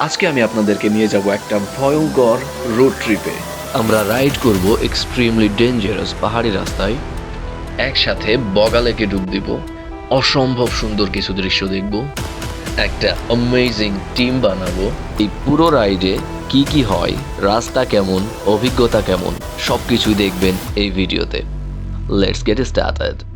আজকে আমি আপনাদেরকে নিয়ে যাব একটা ভয়ঙ্কর রোড ট্রিপে আমরা রাইড করব এক্সট্রিমলি ডেঞ্জারাস পাহাড়ি রাস্তায়। একসাথে বগালেকে ডুব দিব। অসম্ভব সুন্দর কিছু দৃশ্য দেখব। একটা অ্যামেজিং টিম বানাবো। এই পুরো রাইডে কি কি হয়, রাস্তা কেমন, অভিজ্ঞতা কেমন সব সবকিছুই দেখবেন এই ভিডিওতে লেটস গেট স্টার্টেড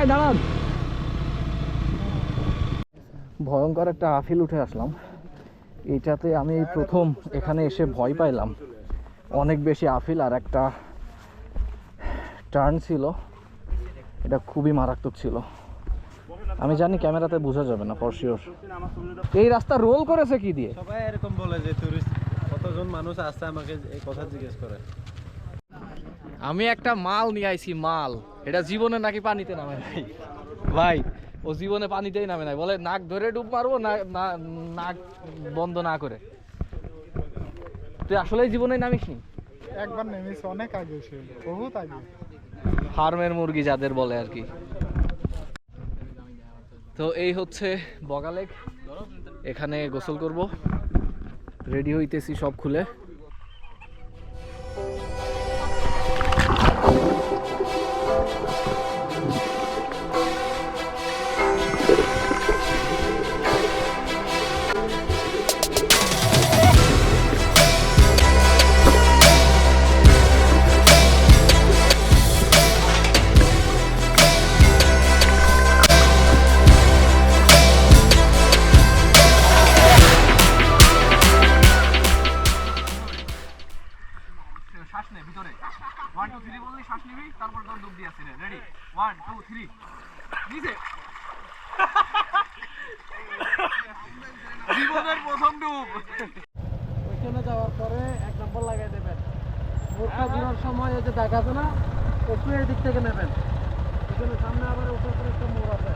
জায়গায় দাঁড়ান। ভয়ঙ্কর একটা আফিল উঠে আসলাম। এইটাতে আমি প্রথম এখানে এসে ভয় পাইলাম। অনেক বেশি আফিল আর একটা টার্ন ছিল। এটা খুবই মারাত্মক ছিল। আমি জানি ক্যামেরাতে বোঝা যাবে না ফর শিওর এই রাস্তা রোল করেছে কি দিয়ে? সবাই এরকম বলে যে টুরিস্ট কতজন মানুষ আসছে আমাকে এই কথা জিজ্ঞেস করে। আমি একটা মাল নিয়ে আইছি মাল। এটা জীবনে নাকি পানিতে নামে নাই? ভাই ও জীবনে পানিতেই নামে নাই। বলে নাক ধরে ডুব মারবো না না- নাক বন্ধ না করে। তুই আসলে জীবনে নামিস নি? একবার নেমেছে অনেক আগে বহুত আগে। ফার্মের মুরগি যাদের বলে আর কি। তো এই হচ্ছে বগালেক। এখানে গোসল করব। রেডি হইতেছি সব খুলে। উপর একটা মোড় আছে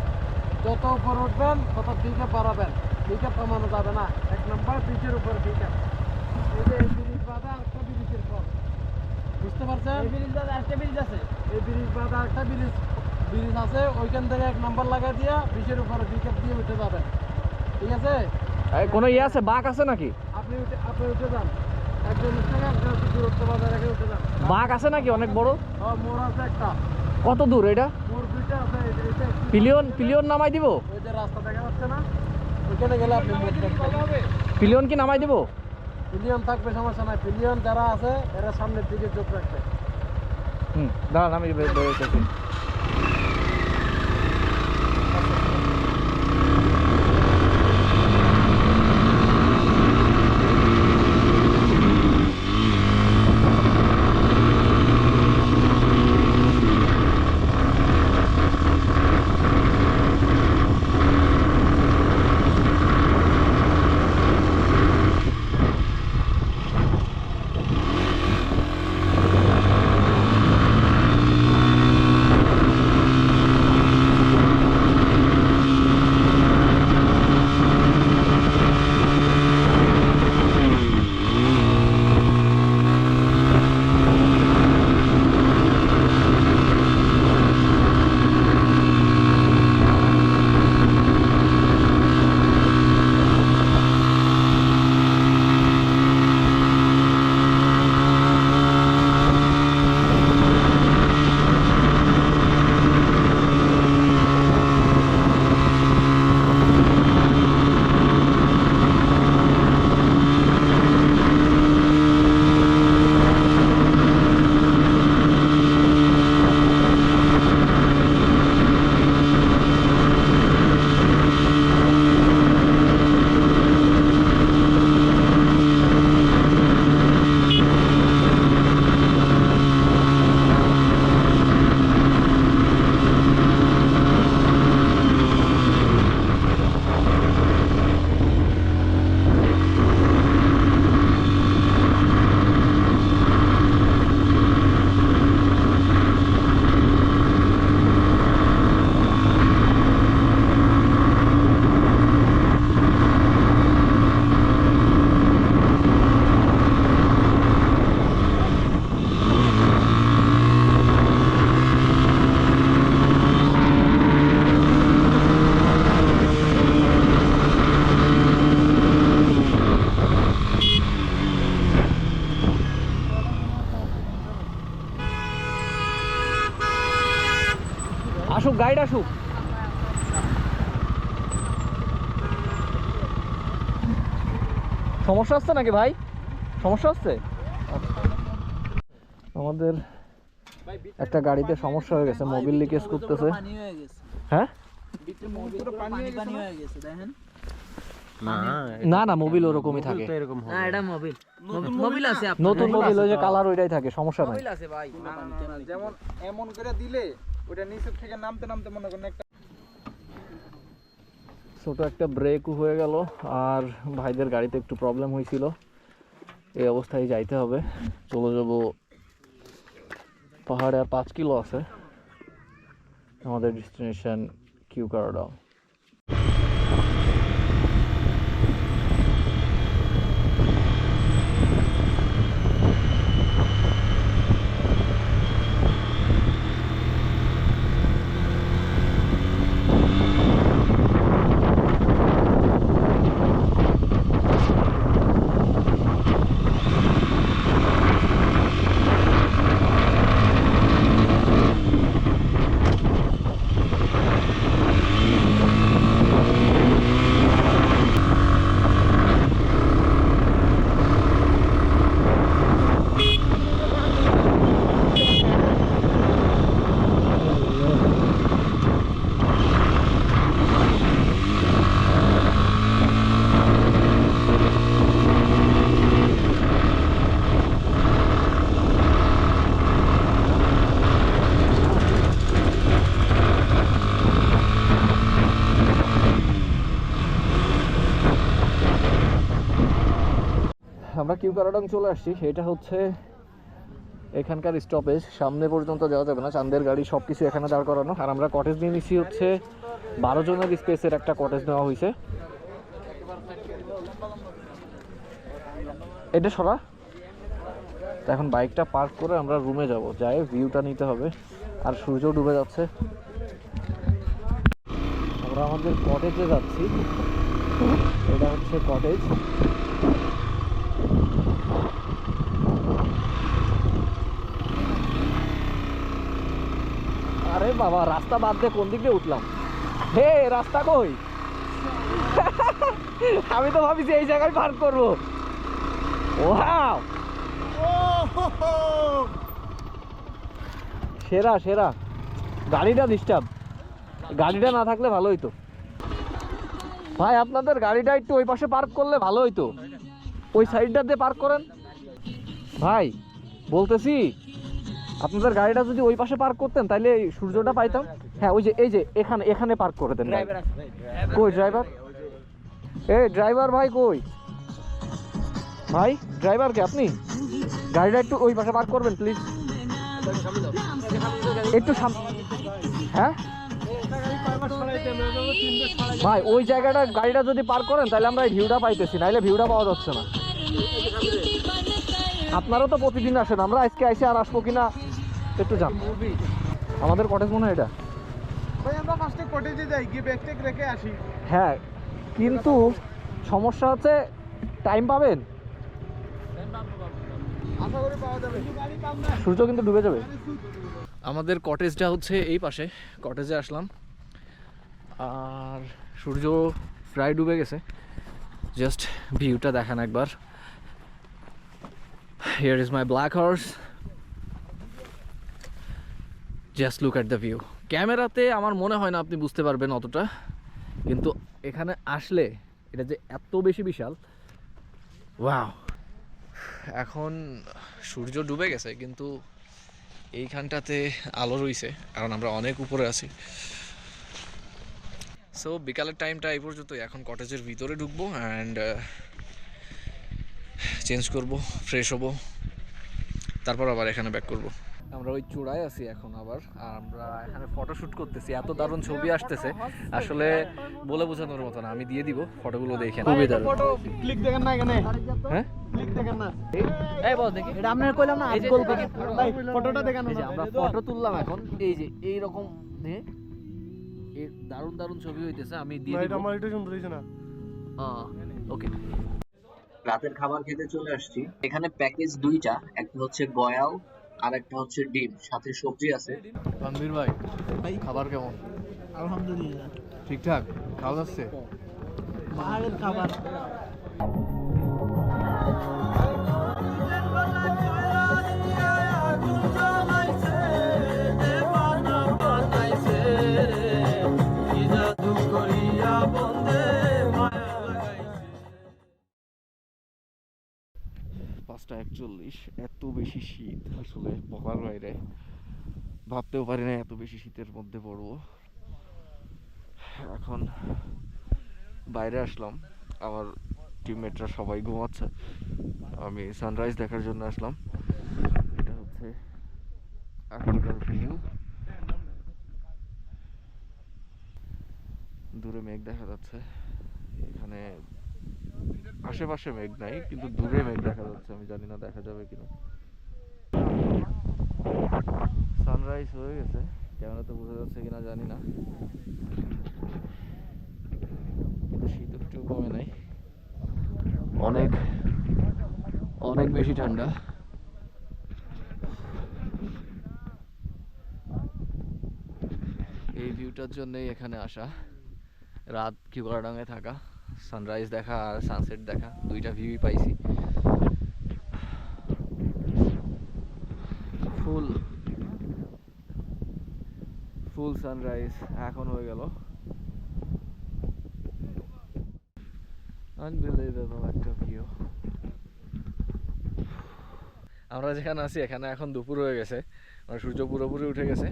যত উপর উঠবেন তত দিকে বাড়াবেন। দিকে কমানো যাবে না। এক নম্বর ব্রিজের উপর দিকে এই যে এই ব্রিজ বাদা একটা ব্রিজের পর। বুঝতে পারছেন? এই ব্রিজ বাদা একটা ব্রিজ আছে। এই ব্রিজ বাদা একটা ব্রিজ। ব্রিজ আছে ওইখান থেকে এক নম্বর লাগাই দিয়ে ব্রিজের উপরে দিকে দিয়ে উঠে যাবেন। ঠিক আছে? কোনো ইয়ে আছে? বাঘ আছে নাকি? আপনি উঠে আপনি উঠে যান। বাঘ আছে নাকি? অনেক বড়। মোড় আছে একটা। কত দূর এটা? পিলিয়ন পিলিয়ন নামাই দিব? ওই যে রাস্তা দেখা যাচ্ছে না ওইখানে গেলে আপনি মোড় পিলিয়ন কি নামাই দিব? পিলিয়ন থাকবে সমস্যা নাই। পিলিয়ন যারা আছে এরা সামনের দিকে চোখ রাখবে। হুম দাঁড়ান আমি বেরোইতেছি আসুক সমস্যা হচ্ছে নাকি ভাই সমস্যা হচ্ছে আমাদের একটা গাড়িতে সমস্যা হয়ে গেছে মোবিল লিকেজ করতেছে হ্যাঁ না না মোবিল ওরকমই থাকে নতুন মোবিল ওই যে কালার ওইটাই থাকে সমস্যা নাই আছে ভাই যেমন এমন করে দিলে ওটা থেকে নামতে নামতে মনে করেন একটা ছোট একটা ব্রেকও হয়ে গেল, আর ভাইদের গাড়িতে একটু প্রবলেম হয়েছিল। এই অবস্থায় যাইতে হবে। চলে যাব পাহাড়ে, আর পাঁচ কিলো আছে। আমাদের ডেস্টিনেশন কিউ কারডাও কিউ চলে আসছি। এটা হচ্ছে এখানকার স্টপেজ সামনে পর্যন্ত যাওয়া যাবে না। চান্দের গাড়ি সব কিছু এখানে দাঁড় করানো। আর আমরা কটেজ নিয়ে নিচ্ছি হচ্ছে বারো জনের স্পেসের একটা কটেজ নেওয়া হয়েছে। এটা সরা। তো এখন বাইকটা পার্ক করে আমরা রুমে যাব। যাই ভিউটা নিতে হবে। আর সূর্য ডুবে যাচ্ছে। আমরা আমাদের কটেজে যাচ্ছি। এটা হচ্ছে কটেজ আরে বাবা, রাস্তা বাদ দিয়ে কোন দিক দিয়ে উঠলাম? হে, রাস্তা কই? আমি তো ভাবিছি এই জায়গায় পার্ক করব। ওয়াও! সেরা সেরা। গাড়িটা ডিস্টার্ব গাড়িটা না থাকলে ভালো হইতো। ভাই, আপনাদের গাড়িটা একটু ওই পাশে পার্ক করলে ভালো হইতো। ওই সাইডটাতে পার্ক করেন। ভাই, বলতেছি আপনাদের গাড়িটা যদি ওই পাশে পার্ক করতেন তাহলে এই সূর্যটা পাইতাম। হ্যাঁ ওই যে এই যে এখানে এখানে পার্ক করে দেন। কই ড্রাইভার এ ড্রাইভার ভাই কই? ভাই ড্রাইভার কে আপনি? গাড়িটা একটু ওই পাশে পার্ক করবেন প্লিজ একটু হ্যাঁ? ভাই ওই জায়গাটা গাড়িটা যদি পার্ক করেন তাহলে আমরা এই ভিউটা পাইতেছি নাহলে ভিউটা পাওয়া যাচ্ছে না। আপনারা তো প্রতিদিন আসেন আমরা আজকে আইসে আর আসব কিনা? একটু জান। আমাদের কটেজ মনে হয় এটা? ভাই আমরা ফার্স্টে কটেজে যাই গিয়ে ব্যাগ ট্যাগ রেখে আসি। হ্যাঁ কিন্তু সমস্যা হচ্ছে টাইম পাবেন? পাওয়া যাবে। সূর্য কিন্তু ডুবে যাবে। আমাদের কটেজটা হচ্ছে এই পাশে কটেজে আসলাম। আর সূর্য প্রায় ডুবে গেছে। জাস্ট ভিউটা দেখান একবার। Here is my black horse just look at the view ক্যামেরাতে আমার মনে হয় না আপনি বুঝতে পারবেন অতটা, কিন্তু এখানে আসলে এটা যে এত বেশি বিশাল ওয়াও এখন সূর্য ডুবে গেছে, কিন্তু এইখানটাতে আলো রইছে, কারণ আমরা অনেক উপরে আছি। সো বিকালের টাইমটা এই পর্যন্তই। এখন কটেজের ভিতরে ঢুকবো অ্যান্ড চেঞ্জ করব ফ্রেশ হব, তারপর আবার এখানে ব্যাক করব। আমরা ওই চূড়ায় আছি এখন আবার আর আমরা এখানে ফটোশুট করতেছি। এত দারুণ ছবি আসতেছে। আসলে বলে বোঝানোর মতো না আমি দিয়ে দিব ফটোগুলো দেখে খুবই দারুণ। ফটো ক্লিক দেখেন না এখানে। হ্যাঁ? ক্লিক দেখেন না। এই বল দেখি। এটা আপনার কইলাম না এই যে আজগল দেখি, ভাই ফটোটা দেখানো এই যে আমরা ফটো তুললাম এখন। এই যে এই রকম নে দারুণ দারুণ ছবি হইতেছে আমি দিয়ে দিব। আমার এটা সুন্দর হয়েছে না। ওকে। রাতের খাবার খেতে চলে আসছি। এখানে প্যাকেজ দুইটা একটা হচ্ছে গয়াল আর একটা হচ্ছে ডিম সাথে সবজি আছে। তানভীর ভাই ভাই খাবার কেমন? আলহামদুলিল্লাহ। ঠিকঠাক? খাওয়া যাচ্ছে? খাবার। পাঁচটা একচল্লিশ, এত বেশি শীত আসলে বলার বাইরে। ভাবতেও পারি না এত বেশি শীতের মধ্যে পড়ব। এখন বাইরে আসলাম, আমার টিমমেটরা সবাই ঘুমাচ্ছে। আমি সানরাইজ দেখার জন্য আসলাম। এটা হচ্ছে এখনকার ভিউ দূরে মেঘ দেখা যাচ্ছে। এখানে আশেপাশে মেঘ নাই, কিন্তু দূরে মেঘ দেখা যাচ্ছে, আমি জানি না দেখা যাবে কিনা। সানরাইজ হয়ে গেছে ক্যামেরাতে বোঝা যাচ্ছে কিনা জানি না। কিন্তু শীত একটু কমে নাই। অনেক অনেক বেশি ঠান্ডা। এই ভিউটার জন্যই এখানে আসা। রাত কিউকারডাঙ্গে থাকা। সানরাইজ দেখা আর সানসেট দেখা, দুইটা ভিউই পাইছি। ফুল ফুল সানরাইজ এখন হয়ে গেল। আনবিলিভেবল একটা ভিউ আমরা যেখানে আছি, এখানে এখন দুপুর হয়ে গেছে। মানে সূর্য পুরোপুরি উঠে গেছে।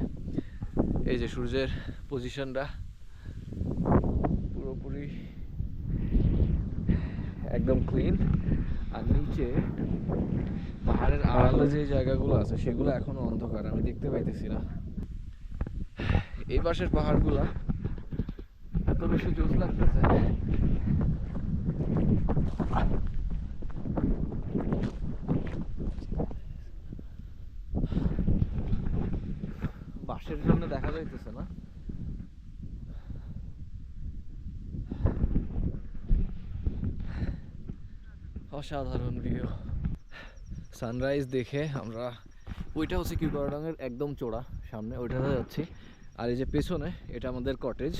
এই যে সূর্যের পজিশনটা পুরোপুরি একদম ক্লিন আর নিচে পাহাড়ের আড়ালে যে জায়গাগুলো আছে, সেগুলো এখনও অন্ধকার, আমি দেখতে পাইতেছি না। এই পাশের পাহাড়গুলা এত বেশি জোস লাগতেছে। বাসের জন্য দেখা যাইতেছে না। অসাধারণ ভিউ সানরাইজ দেখে আমরা, ওইটা হচ্ছে কিউকারডাঙ্গের একদম চোড়া সামনে ওইটাতে যাচ্ছি। আর এই যে পেছনে, এটা আমাদের কটেজ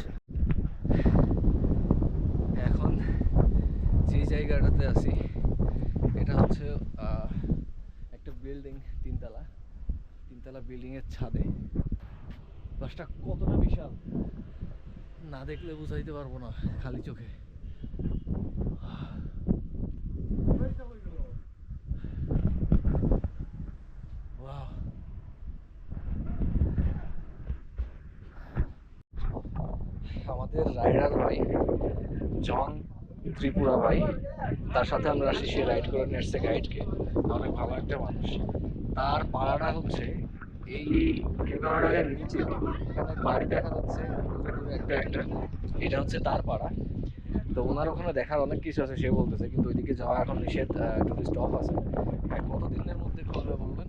এখন যে জায়গাটাতে আছি, এটা হচ্ছে একটা বিল্ডিং তিনতলা। তিনতলা বিল্ডিংয়ের ছাদে। বাসটা কতটা বিশাল, না দেখলে বুঝাইতে পারব না, খালি চোখে Wow. আমাদের রাইডার ভাই জন ত্রিপুরা ভাই। তার সাথে আমরা আসি সে রাইড করে নিয়ে এসছে গাইডকে অনেক ভালো একটা মানুষ। তার পাড়াটা হচ্ছে এই কেদারনাথের নিচে। এখানে বাড়ি দেখা যাচ্ছে একটা একটা। এটা হচ্ছে তার পাড়া। তো ওনার ওখানে দেখার অনেক কিছু আছে সে বলতেছে কিন্তু ওইদিকে যাওয়া এখন নিষেধ টুরিস্ট অফ আছে। হ্যাঁ, কতদিনের মধ্যে খুলবে বলবেন?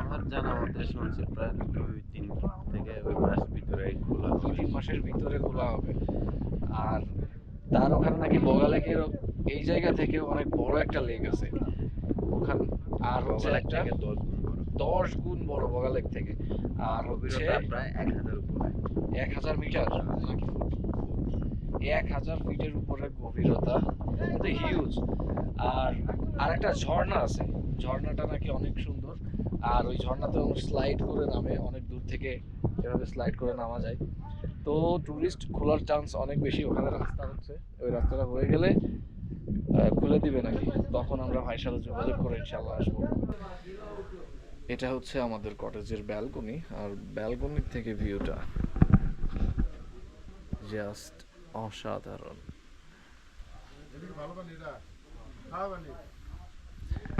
আমার জানা মতে শুনছি প্রায় দুই তিন থেকে ওই মাস ভিতরে খোলা দুই তিন মাসের ভিতরে খোলা হবে। আর তার ওখানে নাকি বগা লেকের এই জায়গা থেকে অনেক বড় একটা লেক আছে। ওখানে আর হচ্ছে একটা দশ গুণ বড়। বগা লেক থেকে। আর হচ্ছে গভীরতা প্রায় এক হাজার উপরে। এক হাজার মিটার? নাকি এক হাজার ফিটের উপরে গভীরতা এটা হিউজ আর আর একটা ঝর্ণা আছে। ঝর্ণাটা নাকি অনেক সুন্দর। আর ওই ঝর্ণাতে স্লাইড করে নামে অনেক দূর থেকে এভাবে স্লাইড করে নামা যায়। তো টুরিস্ট খোলার চান্স অনেক বেশি। ওখানে রাস্তা হচ্ছে। ওই রাস্তাটা হয়ে গেলে খুলে দিবে নাকি? তখন আমরা ভাইয়ের সাথে যোগাযোগ করে ইনশাল্লাহ আসব। এটা হচ্ছে আমাদের কটেজের ব্যালকনি আর ব্যালকনির থেকে ভিউটা জাস্ট অসাধারণ।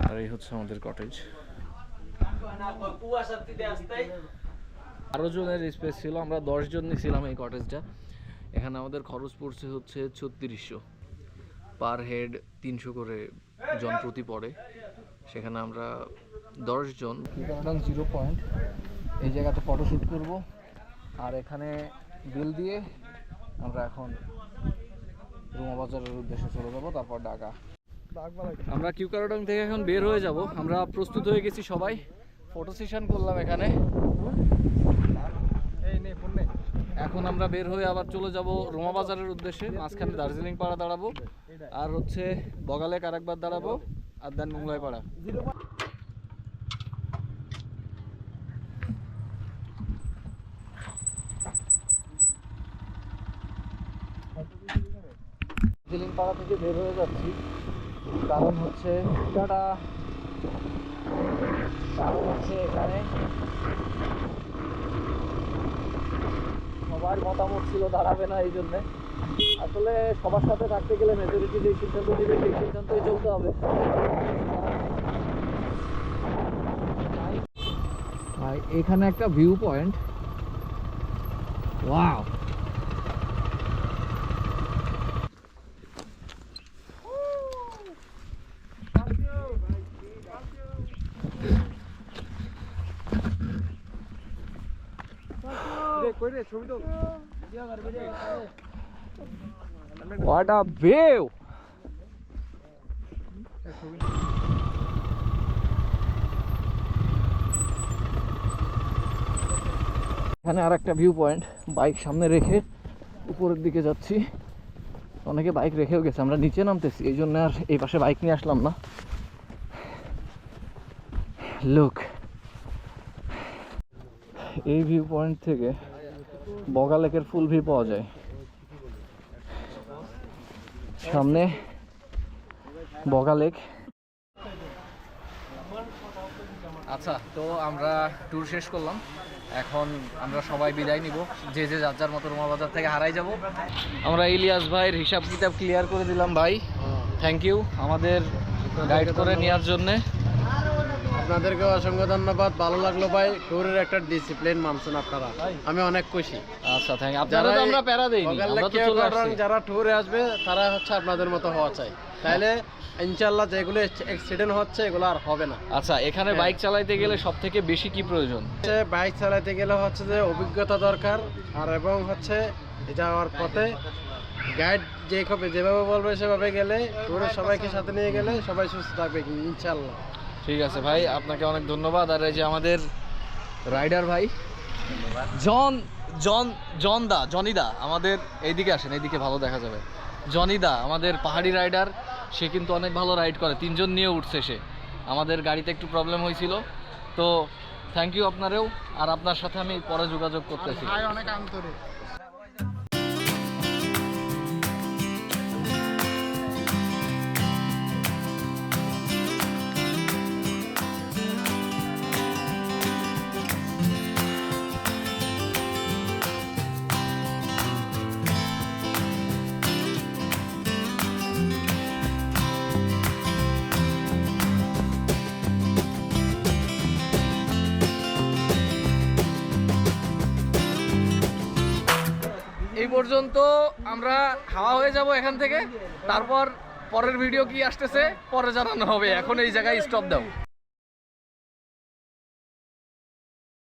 আর এই হচ্ছে আমাদের কটেজ আরও জনের স্পেস ছিল আমরা দশ জন ছিলাম এই কটেজটা এখানে আমাদের খরচ পড়ছে হচ্ছে ছত্রিশশো। পার হেড তিনশো করে জন প্রতি পড়ে। সেখানে আমরা দশ জন। জিরো পয়েন্ট এই জায়গাতে ফটোশ্যুট করব। আর এখানে বিল দিয়ে আমরা এখন রুমা বাজারের উদ্দেশ্যে চলে যাব তারপর ঢাকা। আমরা কিউকারডং থেকে এখন বের হয়ে যাব। আমরা প্রস্তুত হয়ে গেছি সবাই। ফটো সেশন করলাম এখানে এই নে ফোন নে এখন আমরা বের হয়ে আবার চলে যাব রোমা বাজারের উদ্দেশ্যে, মাঝখানে দার্জিলিং পাড়া দাঁড়াবো, আর হচ্ছে বগালে কারাকবার দাঁড়াবো, আর দেন মুংলাই পাড়া। দার্জিলিং পাড়া থেকে বের হয়ে যাচ্ছি, কারণ হচ্ছে কারণ হচ্ছে এখানে সবার মতামত ছিল, দাঁড়াবে না এই জন্যে। আসলে সবার সাথে থাকতে গেলে মেজরিটি যে সিদ্ধান্ত দিবে, সেই সিদ্ধান্তই চলতে হবে। এখানে একটা ভিউ পয়েন্ট ওয়াও রে কই রে ছবি তো হোয়াট আ ভিউ এখানে আর একটা ভিউ পয়েন্ট বাইক সামনে রেখে উপরের দিকে যাচ্ছি। অনেকে বাইক রেখেও গেছে, আমরা নিচে নামতেছি, এই জন্য আর এই পাশে বাইক নিয়ে আসলাম না। লুক এই ভিউ পয়েন্ট থেকে বগা লেকের ফুল ভিউ পাওয়া যায়। সামনে বগা লেক আচ্ছা তো আমরা ট্যুর শেষ করলাম। এখন আমরা সবাই বিদায় নিব। যে যে যার যার মতো রোমা বাজার থেকে হারাই যাব। আমরা ইলিয়াস ভাইয়ের হিসাব কিতাব ক্লিয়ার করে দিলাম, ভাই। থ্যাংক ইউ আমাদের গাইড করে নেওয়ার জন্যে। আপনাদেরকে অসংখ্য ধন্যবাদ। ভালো লাগল ভাই। ট্যুরের একটা ডিসিপ্লিন মানছেন আপনারা। আমি অনেক খুশি। আচ্ছা থ্যাংক আপনারা তো আমরা প্যারা আসছি। যারা ট্যুরে আসবে তারা হচ্ছে আপনাদের মতো হওয়া চাই। তাইলে ইনশাল্লাহ যেগুলো অ্যাক্সিডেন্ট হচ্ছে এগুলো আর হবে না। আচ্ছা এখানে হ্যাঁ। বাইক চালাইতে গেলে সব থেকে বেশি কি প্রয়োজন? বাইক চালাতে গেলে হচ্ছে যে অভিজ্ঞতা দরকার আর এবং হচ্ছে যাওয়ার পথে গাইড যে যেভাবে বলবে সেভাবে গেলে ট্যুরে সবাইকে সাথে নিয়ে গেলে সবাই সুস্থ থাকবে ইনশাল্লাহ ঠিক আছে ভাই, আপনাকে অনেক ধন্যবাদ। আর এই যে আমাদের রাইডার ভাই, জন জন জন দা জনিদা, আমাদের এইদিকে আসেন, এইদিকে ভালো দেখা যাবে। জনিদা, আমাদের পাহাড়ি রাইডার, সে কিন্তু অনেক ভালো রাইড করে, তিনজন নিয়ে উঠছে সে। আমাদের গাড়িতে একটু প্রবলেম হয়েছিল। তো থ্যাংক ইউ আপনারেও, আর আপনার সাথে আমি পরে যোগাযোগ করতেছি। অনেক আন্তরিক। পর্যন্ত আমরা খাওয়া হয়ে যাব এখান থেকে। তারপর পরের ভিডিও কি আসতেছে, পরে জানানো হবে। এখন এই জায়গায় স্টপ দাও।